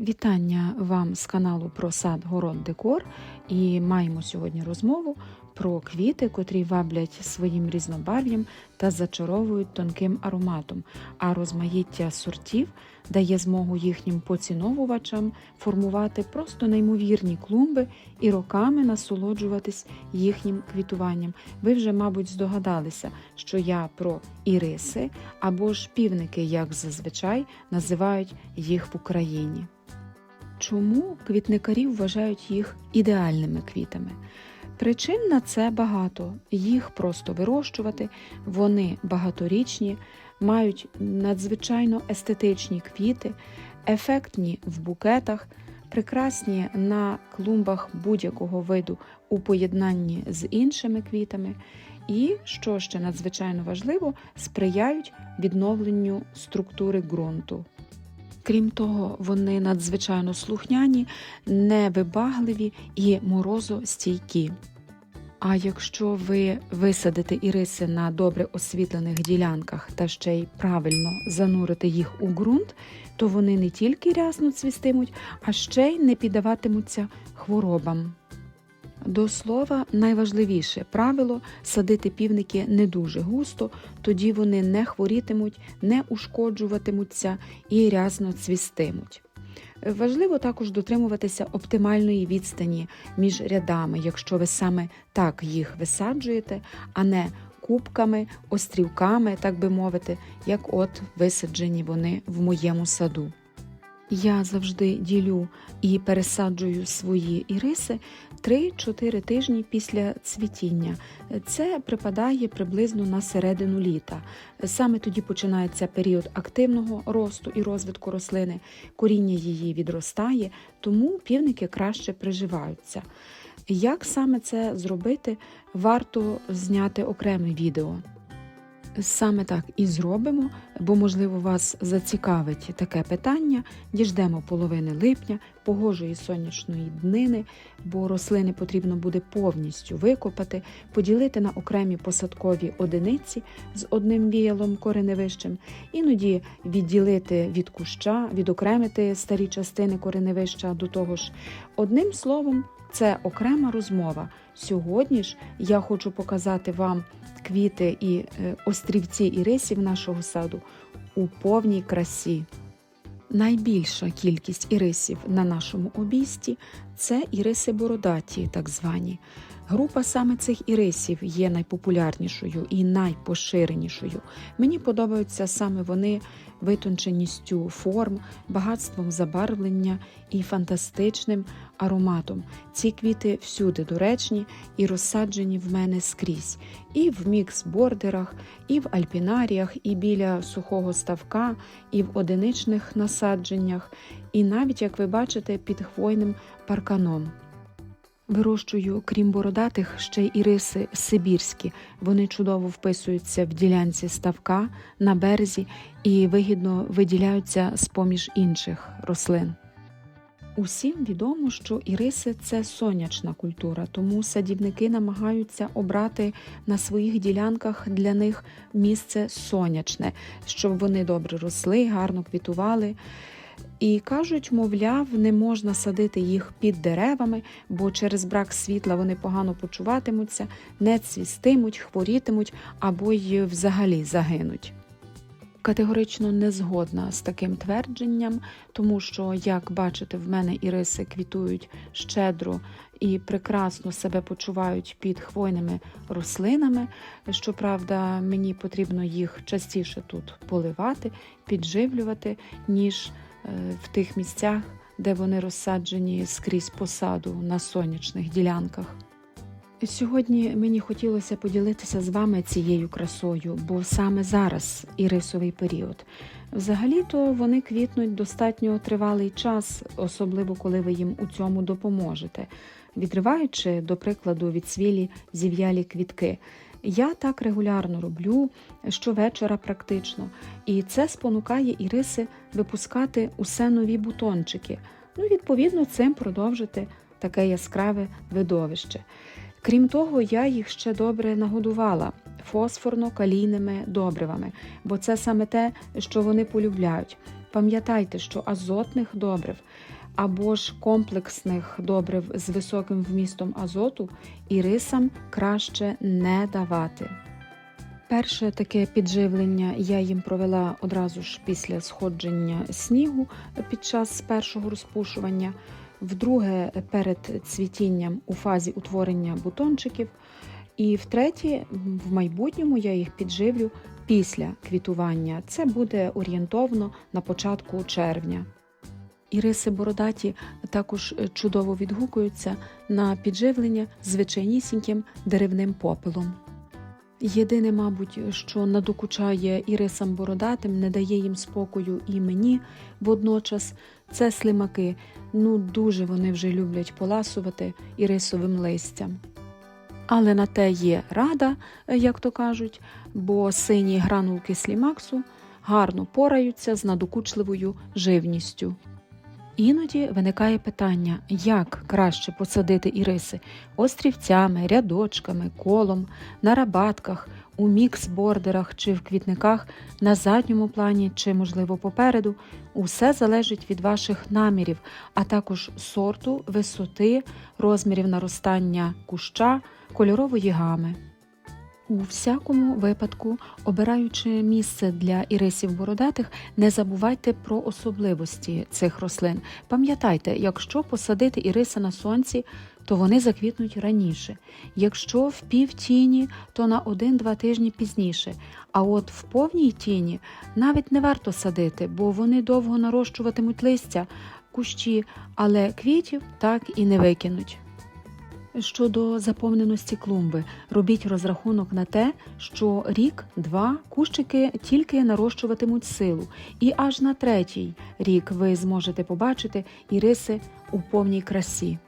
Вітання вам з каналу про сад, город, декор. І маємо сьогодні розмову про квіти, котрі ваблять своїм різнобарв'ям та зачаровують тонким ароматом. А розмаїття сортів дає змогу їхнім поціновувачам формувати просто неймовірні клумби і роками насолоджуватись їхнім квітуванням. Ви вже, мабуть, здогадалися, що я про іриси або ж півники, як зазвичай називають їх в Україні. Чому квітникарі вважають їх ідеальними квітами? Причин на це багато. Їх просто вирощувати, вони багаторічні, мають надзвичайно естетичні квіти, ефектні в букетах, прекрасні на клумбах будь-якого виду у поєднанні з іншими квітами. І, що ще надзвичайно важливо, сприяють відновленню структури ґрунту. Крім того, вони надзвичайно слухняні, невибагливі і морозостійкі. А якщо ви висадите іриси на добре освітлених ділянках та ще й правильно занурите їх у ґрунт, то вони не тільки рясно цвістимуть, а ще й не піддаватимуться хворобам. До слова, найважливіше правило садити півники не дуже густо, тоді вони не хворітимуть, не ушкоджуватимуться і рясно цвістимуть. Важливо також дотримуватися оптимальної відстані між рядами, якщо ви саме так їх висаджуєте, а не кубками, острівками, так би мовити, як от висаджені вони в моєму саду. Я завжди ділю і пересаджую свої іриси 3-4 тижні після цвітіння. Це припадає приблизно на середину літа. Саме тоді починається період активного росту і розвитку рослини, коріння її відростає, тому півники краще приживаються. Як саме це зробити, варто зняти окреме відео. Саме так і зробимо, бо, можливо, вас зацікавить таке питання. Діждемо половини липня, погожої сонячної днини, бо рослини потрібно буде повністю викопати, поділити на окремі посадкові одиниці з одним віялом кореневищем, іноді відділити від куща, відокремити старі частини кореневища до того ж. Одним словом, це окрема розмова. Сьогодні ж я хочу показати вам квіти і е, острівці ірисів нашого саду у повній красі. Найбільша кількість ірисів на нашому обійсті це іриси бородаті, так звані. Група саме цих ірисів є найпопулярнішою і найпоширенішою. Мені подобаються саме вони витонченістю форм, багатством забарвлення і фантастичним ароматом. Ці квіти всюди доречні і розсаджені в мене скрізь, і в мікс-бордерах, і в альпінаріях, і біля сухого ставка, і в одиничних насадженнях, і навіть, як ви бачите, під хвойним парканом. Вирощую, крім бородатих, ще й іриси сибірські. Вони чудово вписуються в ділянці ставка на березі і вигідно виділяються з поміж інших рослин. Усім відомо, що іриси це сонячна культура, тому садівники намагаються обрати на своїх ділянках для них місце сонячне, щоб вони добре росли, гарно квітували. І кажуть, мовляв, не можна садити їх під деревами, бо через брак світла вони погано почуватимуться, не цвістимуть, хворітимуть або й взагалі загинуть. Категорично не згодна з таким твердженням, тому що, як бачите, в мене іриси квітують щедро і прекрасно себе почувають під хвойними рослинами. Щоправда, мені потрібно їх частіше тут поливати, підживлювати, ніж в тих місцях, де вони розсаджені скрізь посаду на сонячних ділянках. Сьогодні мені хотілося поділитися з вами цією красою, бо саме зараз ірисовий період. Взагалі-то вони квітнуть достатньо тривалий час, особливо коли ви їм у цьому допоможете, відриваючи, до прикладу, від свілі зів'ялі квітки. Я так регулярно роблю щовечора практично, і це спонукає іриси випускати усе нові бутончики. Ну, відповідно, цим продовжити таке яскраве видовище. Крім того, я їх ще добре нагодувала фосфорно-калійними добривами, бо це саме те, що вони полюбляють. Пам'ятайте, що азотних добрив або ж комплексних добрив з високим вмістом азоту ірисам краще не давати. Перше таке підживлення я їм провела одразу ж після сходження снігу під час першого розпушування, вдруге перед цвітінням у фазі утворення бутончиків, і втретє, в майбутньому я їх підживлю після квітування. Це буде орієнтовно на початку червня. Іриси бородаті також чудово відгукуються на підживлення звичайнісіньким деревним попелом. Єдине, мабуть, що надокучає ірисам бородатим, не дає їм спокою і мені водночас, це слимаки. Ну, дуже вони вже люблять поласувати ірисовим листям. Але на те є рада, як то кажуть, бо сині гранулки слімаксу гарно пораються з надокучливою живністю. Іноді виникає питання, як краще посадити іриси острівцями, рядочками, колом, на рабатках, у мікс-бордерах чи в квітниках, на задньому плані чи, можливо, попереду. Усе залежить від ваших намірів, а також сорту, висоти, розмірів наростання куща, кольорової гами. У всякому випадку, обираючи місце для ірисів бородатих, не забувайте про особливості цих рослин. Пам'ятайте, якщо посадити іриси на сонці, то вони заквітнуть раніше. Якщо в півтіні, то на 1-2 тижні пізніше. А от в повній тіні навіть не варто садити, бо вони довго нарощуватимуть листя, кущі, але квітів так і не викинуть. Щодо заповненості клумби, робіть розрахунок на те, що рік-два кущики тільки нарощуватимуть силу, і аж на третій рік ви зможете побачити іриси у повній красі.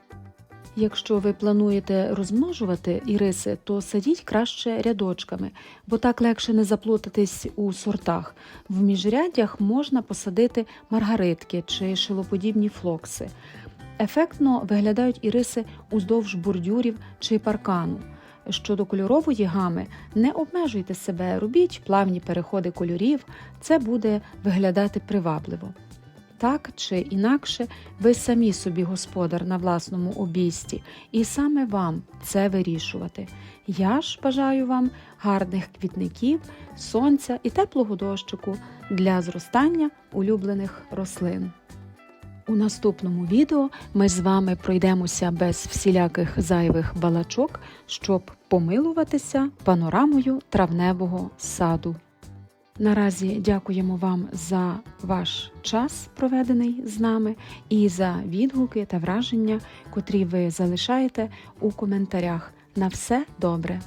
Якщо ви плануєте розмножувати іриси, то садіть краще рядочками, бо так легше не заплутатись у сортах. В міжряддях можна посадити маргаритки чи шилоподібні флокси. Ефектно виглядають іриси уздовж бордюрів чи паркану. Щодо кольорової гами, не обмежуйте себе, робіть плавні переходи кольорів, це буде виглядати привабливо. Так чи інакше, ви самі собі господар на власному обійсті, і саме вам це вирішувати. Я ж бажаю вам гарних квітників, сонця і теплого дощику для зростання улюблених рослин. У наступному відео ми з вами пройдемося без всіляких зайвих балачок, щоб помилуватися панорамою травневого саду. Наразі дякуємо вам за ваш час, проведений з нами, і за відгуки та враження, котрі ви залишаєте у коментарях. На все добре!